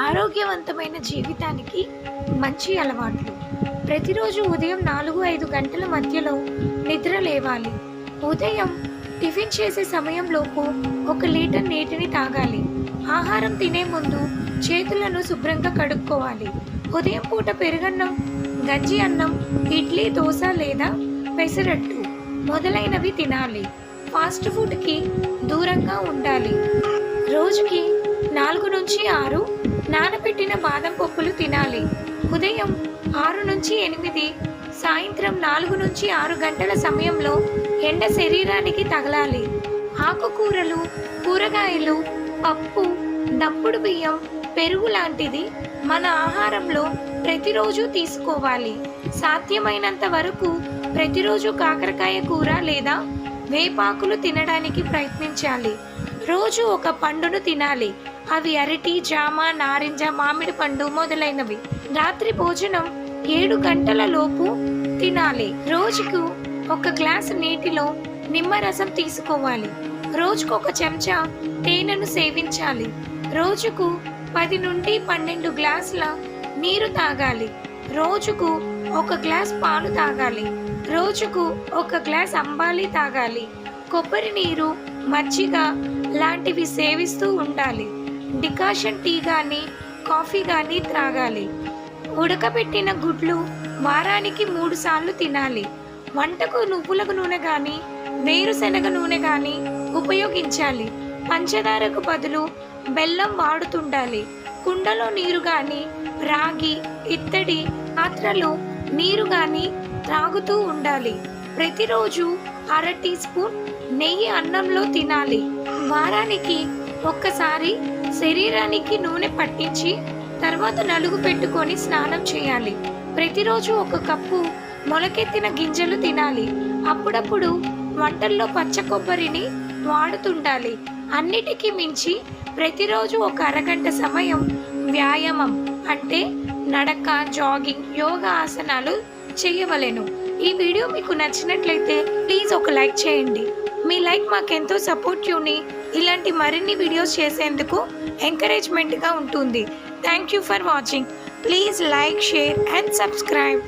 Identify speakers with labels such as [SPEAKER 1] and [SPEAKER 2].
[SPEAKER 1] ఆరోగ్యవంతమైన జీవితానికి మంచి అలవాట్లు. ప్రతిరోజు ఉదయం నాలుగు ఐదు గంటల మధ్యలో నిద్ర లేవాలి. ఉదయం టిఫిన్ చేసే సమయంలోపు ఒక లీటర్ నీటిని తాగాలి. ఆహారం తినే ముందు చేతులను శుభ్రంగా కడుక్కోవాలి. ఉదయం పూట పెరుగన్నం గంజి అన్నం ఇడ్లీ దోశ లేదా పెసరట్టు మొదలైనవి తినాలి. ఫాస్ట్ ఫుడ్కి దూరంగా ఉండాలి. రోజుకి నాలుగు నుంచి ఆరు. నానబెట్టిన బాదం పప్పులు తినాలి. ఉదయం ఆరు నుంచి ఎనిమిది. సాయంత్రం నాలుగు నుంచి ఆరు గంటల సమయంలో ఎండ శరీరానికి తగలాలి. ఆకుకూరలు కూరగాయలు పప్పు దప్పుడు బియ్యం పెరుగు లాంటిది మన ఆహారంలో ప్రతిరోజు తీసుకోవాలి. సాధ్యమైనంత వరకు ప్రతిరోజు కాకరకాయ కూర లేదా వేపాకులు తినడానికి ప్రయత్నించాలి. రోజు ఒక పండును తినాలి. అవి అరటి జామ నారింజ మామిడి పండు మొదలైనవి. రాత్రి భోజనం ఏడు గంటల లోపు తినాలి. రోజుకు ఒక గ్లాసు నీటిలో నిమ్మరసం తీసుకోవాలి. రోజుకు ఒక చెంచా తేనెను సేవించాలి. రోజుకు పది నుండి పన్నెండు గ్లాసుల నీరు తాగాలి. రోజుకు ఒక గ్లాస్ పాలు తాగాలి. రోజుకు ఒక గ్లాస్ అంబాలి తాగాలి. కొబ్బరి నీరు మజ్జిగ లాంటివి సేవిస్తూ ఉండాలి. డికాషన్ టీ కానీ కాఫీ కానీ త్రాగాలి. ఉడకబెట్టిన గుడ్లు వారానికి మూడు సార్లు తినాలి. వంటకు నువ్వుల నూనె కానీ వేరుశనగ నూనె కానీ ఉపయోగించాలి. పంచదారకు బదులు బెల్లం వాడుతుండాలి. కుండలో నీరు కానీ రాగి ఇత్తడి పాత్రలో నీరు కానీ త్రాగుతూ ఉండాలి. ప్రతిరోజు అర టీ స్పూన్ నెయ్యి అన్నంలో తినాలి. వారానికి ఒక్కసారి శరీరానికి నూనె పట్టించి తర్వాత నలుగు పెట్టుకొని స్నానం చేయాలి. ప్రతిరోజు ఒక కప్పు మొలకెత్తిన గింజలు తినాలి. అప్పుడప్పుడు వంటల్లో పచ్చ కొబ్బరిని వాడుతుండాలి. అన్నిటికీ మించి ప్రతిరోజు ఒక అరగంట సమయం వ్యాయామం అంటే నడక జాగింగ్ యోగా ఆసనాలు చేయవలెను. ఈ వీడియో మీకు నచ్చినట్లయితే ప్లీజ్ ఒక లైక్ చేయండి. మీ లైక్ మాకెంతో సపోర్టివ్ని ఇలాంటి మరిన్ని వీడియోస్ చేసేందుకు ఎంకరేజ్మెంట్గా ఉంటుంది. Thank you for watching please like share and subscribe